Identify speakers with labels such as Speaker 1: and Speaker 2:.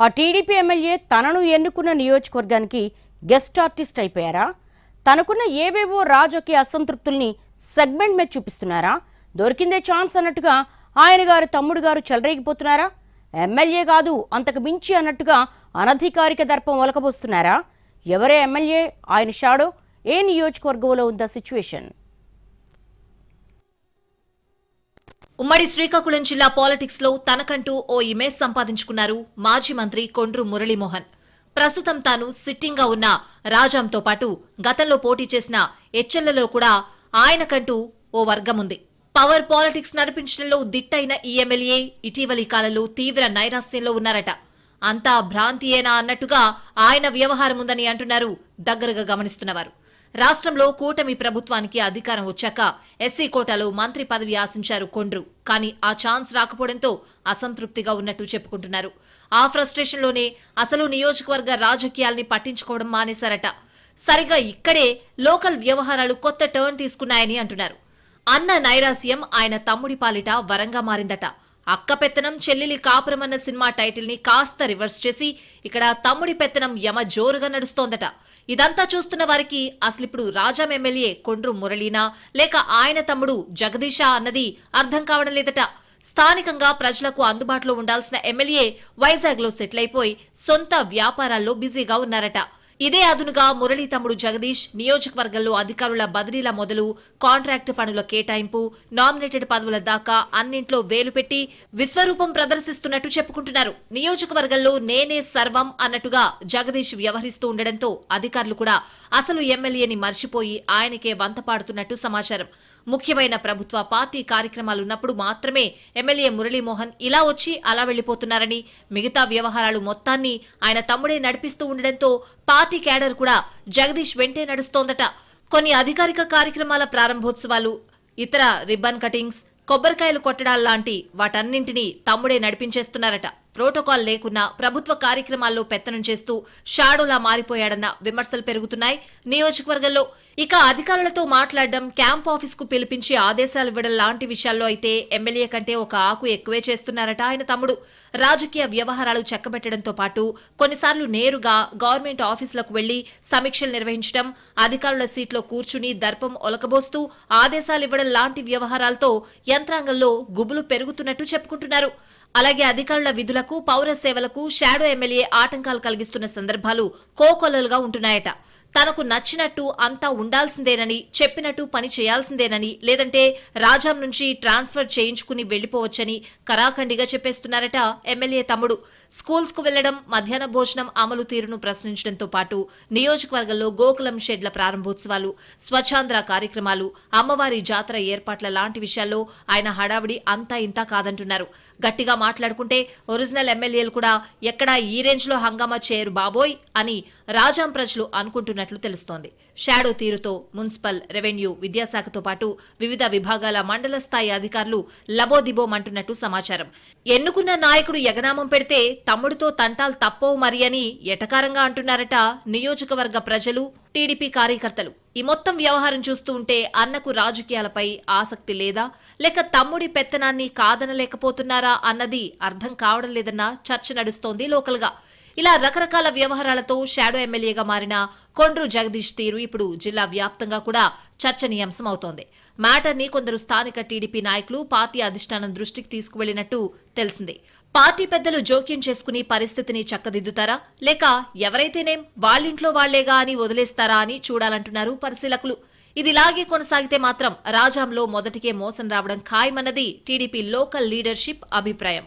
Speaker 1: ఆ TDP MLA తనను ఎన్నుకున్న నియోజకవర్గానికి గెస్ట్ ఆర్టిస్ట్ అయిపోయారా? తనకున్న ఏవేవో రాజకీయ అసంతృప్తుల్ని సెగ్మెంట్ మీద చూపిస్తున్నారా? దొరికిందే ఛాన్స్ అన్నట్టుగా ఆయన గారు తమ్ముడు గారు చెలరేగిపోతున్నారా? ఎమ్మెల్యే కాదు అంతకు మించి అన్నట్టుగా అనధికారిక దర్పం ఒలకబోస్తున్నారా ఎవరే ఎమ్మెల్యే? ఆయన షాడో? ఏ నియోజకవర్గంలో ఉందా సిచ్యువేషన్?
Speaker 2: ఉమ్మడి శ్రీకాకుళం జిల్లా పాలిటిక్స్లో తనకంటూ ఓ ఇమేజ్ సంపాదించుకున్నారు మాజీ మంత్రి కొండ్రు మురళీమోహన్. ప్రస్తుతం తాను సిట్టింగ్గా ఉన్న రాజాంతో పాటు గతంలో పోటీ చేసిన హెచ్ఎల్లలో కూడా ఆయనకంటూ ఓ వర్గం ఉంది. పవర్ పాలిటిక్స్ నడిపించడంలో దిట్టైన ఈ ఎమ్మెల్యే ఇటీవలి కాలంలో తీవ్ర నైరాస్యంలో ఉన్నారట. అంతా భ్రాంతియేనా అన్నట్టుగా ఆయన వ్యవహారం ఉందని అంటున్నారు దగ్గరగా గమనిస్తున్నవారు రాష్ట్రంలో కూటమి ప్రభుత్వానికి అధికారం వచ్చాక ఎస్సీ కోటాలో మంత్రి పదవి ఆశించారు కొండ్రు. కానీ ఆ ఛాన్స్ రాకపోవడంతో అసంతృప్తిగా ఉన్నట్టు చెప్పుకుంటున్నారు. ఆ ఫ్రస్ట్రేషన్లోనే అసలు నియోజకవర్గ రాజకీయాల్ని పట్టించుకోవడం మానేశారట. సరిగా ఇక్కడే లోకల్ వ్యవహారాలు కొత్త టర్న్ తీసుకున్నాయని అంటున్నారు. అన్న నైరాస్యం ఆయన తమ్ముడి పాలిట వరంగా మారిందట. అక్క పెత్తనం చెల్లెలి కాపురం అన్న సినిమా టైటిల్ని కాస్త రివర్స్ చేసి ఇక్కడ తమ్ముడి పెత్తనం యమ జోరుగా నడుస్తోందట. ఇదంతా చూస్తున్న వారికి అసలు ఇప్పుడు రాజాం ఎమ్మెల్యే కొండ్రు మురళీనా? లేక ఆయన తమ్ముడు జగదీష అన్నది అర్థం కావడం లేదట. స్థానికంగా ప్రజలకు అందుబాటులో ఉండాల్సిన ఎమ్మెల్యే వైజాగ్లో సెటిల్ అయిపోయి సొంత వ్యాపారాల్లో బిజీగా ఉన్నారట. ఇదే అదునుగా మురళీ తమ్ముడు జగదీష్ నియోజకవర్గంలో అధికారుల బదిలీల మొదలు కాంట్రాక్టు పనుల కేటాయింపు నామినేటెడ్ పదవుల దాకా అన్నింట్లో వేలు పెట్టి విశ్వరూపం ప్రదర్శిస్తున్నట్టు చెప్పుకుంటున్నారు. నియోజకవర్గంలో నేనే సర్వం అన్నట్టుగా జగదీష్ వ్యవహరిస్తూ ఉండడంతో అధికారులు కూడా అసలు ఎమ్మెల్యేని మర్చిపోయి ఆయనకే వంత పాడుతున్నట్టు సమాచారం. ముఖ్యమైన ప్రభుత్వ పార్టీ కార్యక్రమాలున్నప్పుడు మాత్రమే ఎమ్మెల్యే మురళీమోహన్ ఇలా వచ్చి అలా వెళ్ళిపోతున్నారని మిగతా వ్యవహారాలు మొత్తాన్ని ఆయన తమ్ముడే నడిపిస్తూ ఉండడంతో పార్టీ క్యాడర్ కూడా జగదీష్ వెంటే నడుస్తోందట. కొన్ని అధికారిక కార్యక్రమాల ప్రారంభోత్సవాలు ఇతర రిబ్బన్ కటింగ్స్ కొబ్బరికాయలు కొట్టడాల్లాంటి వాటన్నింటినీ తమ్ముడే నడిపించేస్తున్నారట. ప్రోటోకాల్ లేకున్నా ప్రభుత్వ కార్యక్రమాల్లో పెత్తనం చేస్తూ షాడోలా మారిపోయాడన్న విమర్శలు పెరుగుతున్నాయి. నియోజకవర్గంలో ఇక అధికారులతో మాట్లాడడం క్యాంప్ ఆఫీస్కు పిలిపించి ఆదేశాలు ఇవ్వడం లాంటి విషయాల్లో అయితే ఎమ్మెల్యే కంటే ఒక ఆకు ఎక్కువే చేస్తున్నారట ఆయన తమ్ముడు. రాజకీయ వ్యవహారాలు చక్కబెట్టడంతో పాటు కొన్నిసార్లు నేరుగా గవర్నమెంట్ ఆఫీసులకు వెళ్ళి సమీక్షలు నిర్వహించడం అధికారుల సీట్లో కూర్చుని దర్పం ఒలకబోస్తూ ఆదేశాలు ఇవ్వడం లాంటి వ్యవహారాలతో యంత్రాంగంలో గుబులు పెరుగుతున్నట్టు చెప్పుకుంటున్నారు. అలాగే అధికారుల విధులకు పౌర సేవలకు షాడో ఎమ్మెల్యే ఆటంకాలు కలిగిస్తున్న సందర్భాలు కోకొల్లలుగా ఉంటున్నాయట. తనకు నచ్చినట్టు అంతా ఉండాల్సిందేనని చెప్పినట్టు పని చేయాల్సిందేనని లేదంటే రాజాం నుంచి ట్రాన్స్ఫర్ చేయించుకుని వెళ్ళిపోవచ్చని కరాఖండిగా చెప్పేస్తున్నారట ఎమ్మెల్యే తమ్ముడు. స్కూల్స్కు వెళ్ళడం మధ్యాహ్న భోజనం అమలు తీరును ప్రశ్నించడంతో పాటు నియోజకవర్గంలో గోకులం షెడ్ల ప్రారంభోత్సవాలు స్వచ్ఛాంధ్ర కార్యక్రమాలు అమ్మవారి జాతర ఏర్పాట్ల లాంటి విషయాల్లో ఆయన హడావిడి అంతా ఇంతా కాదంటున్నారు. గట్టిగా మాట్లాడుకుంటే ఒరిజినల్ ఎమ్మెల్యేలు కూడా ఎక్కడా ఈ రేంజ్లో హంగామా చేయరు బాబోయ్ అని రాజాం ప్రజలు అనుకుంటున్నారు. అనుకుంటున్నట్లు తెలుస్తోంది. షాడో తీరుతో మున్సిపల్ రెవెన్యూ విద్యాశాఖతో పాటు వివిధ విభాగాల మండల స్థాయి అధికారులు లబోదిబోమంటున్నట్టు సమాచారం. ఎన్నుకున్న నాయకుడు ఎగనామం పెడితే తమ్ముడితో తంటాలు తప్పవు మరి అని ఎటకారంగా అంటున్నారట నియోజకవర్గ ప్రజలు టీడీపీ కార్యకర్తలు. ఈ మొత్తం వ్యవహారం చూస్తూ ఉంటే అన్నకు రాజకీయాలపై ఆసక్తి లేదా లేక తమ్ముడి పెత్తనాన్ని కాదనలేకపోతున్నారా అన్నది అర్థం కావడం లేదన్న చర్చ నడుస్తోంది లోకల్గా. ఇలా రకరకాల వ్యవహారాలతో షాడో ఎమ్మెల్యేగా మారిన కొండ్రు జగదీష్ తీరు ఇప్పుడు జిల్లా వ్యాప్తంగా కూడా చర్చనీయాంశం అవుతోంది మ్యాటర్ని కొందరు స్థానిక టీడీపీ నాయకులు పార్టీ అధిష్టానం దృష్టికి తీసుకువెళ్ళినట్టు తెలిసింది. పార్టీ పెద్దలు జోక్యం చేసుకుని పరిస్థితిని చక్కదిద్దుతారా? లేక ఎవరైతేనేం వాళ్ళింట్లో వాళ్ళేగా అని వదిలేస్తారా అని చూడాలంటున్నారు పరిశీలకులు. ఇదిలాగే కొనసాగితే మాత్రం రాజాంలో మొదటికే మోసం రావడం ఖాయమన్నది టీడీపీ లోకల్ లీడర్షిప్ అభిప్రాయం.